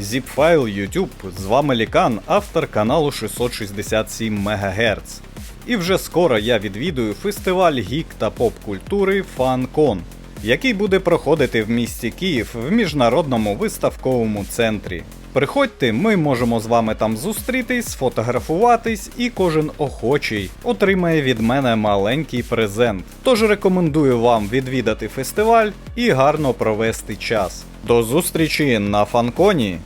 Zipfile YouTube, з вами Лікан, автор каналу 667 МГц. І вже скоро я відвідую фестиваль гік та поп-культури FanCon, який буде проходити в місті Київ в міжнародному виставковому центрі. Приходьте, ми можемо з вами там зустрітись, сфотографуватись, і кожен охочий отримає від мене маленький презент. Тож рекомендую вам відвідати фестиваль і гарно провести час. До зустрічі на фанконі!